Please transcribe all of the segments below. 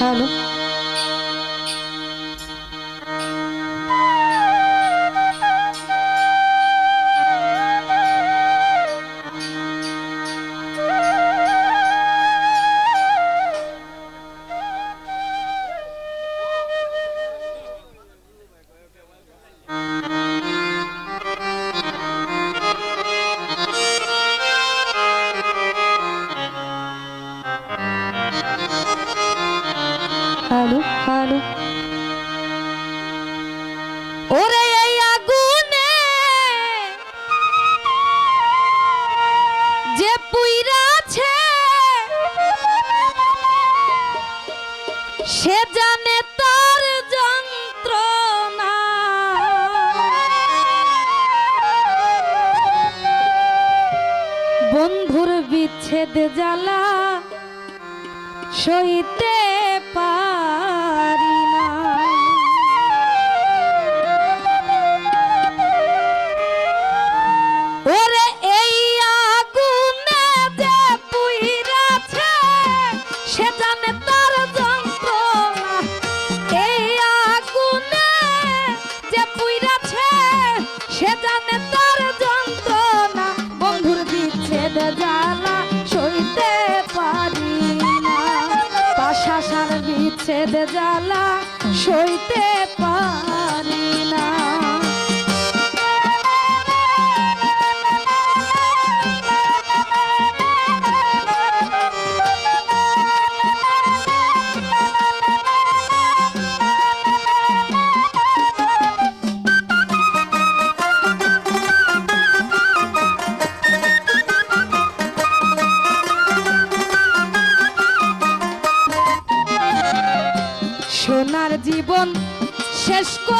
Hello বন্ধুর বিচ্ছেদ জ্বালা সইতে জীবন শেষ করে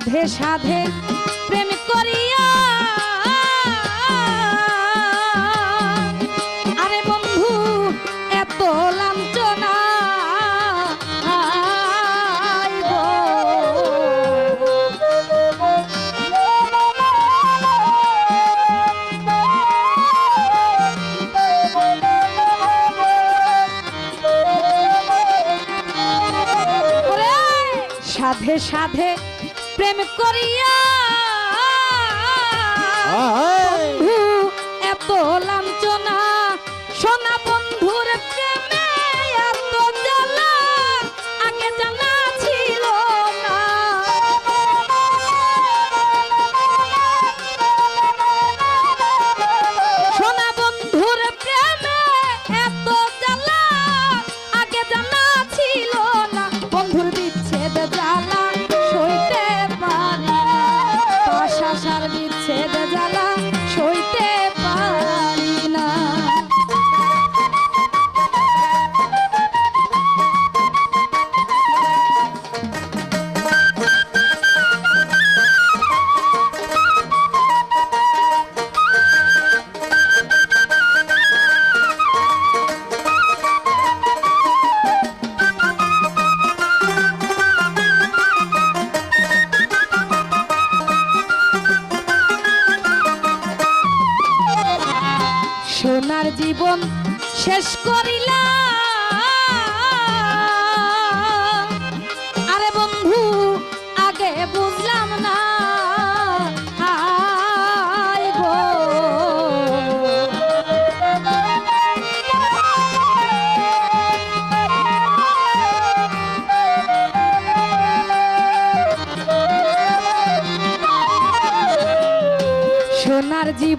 সাধে সাধে প্রেম করিয়া। আরে বন্ধু এত লাঞ্ছনা। সাধে সাধে প্রেম করিয়া। এত লাঞ্ছনা।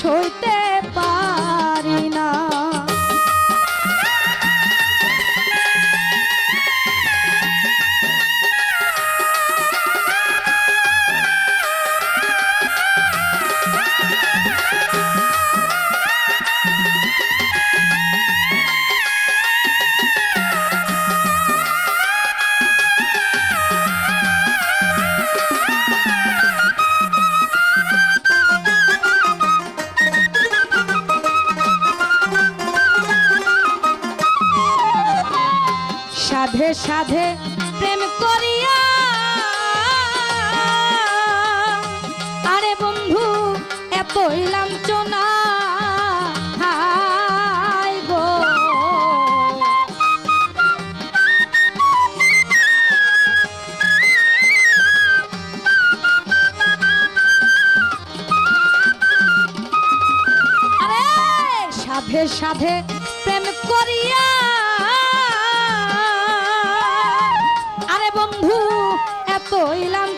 সইতে রাধে সাধে প্রেম করিয়া। আরে বন্ধু এত ইলাম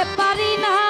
everybody knows.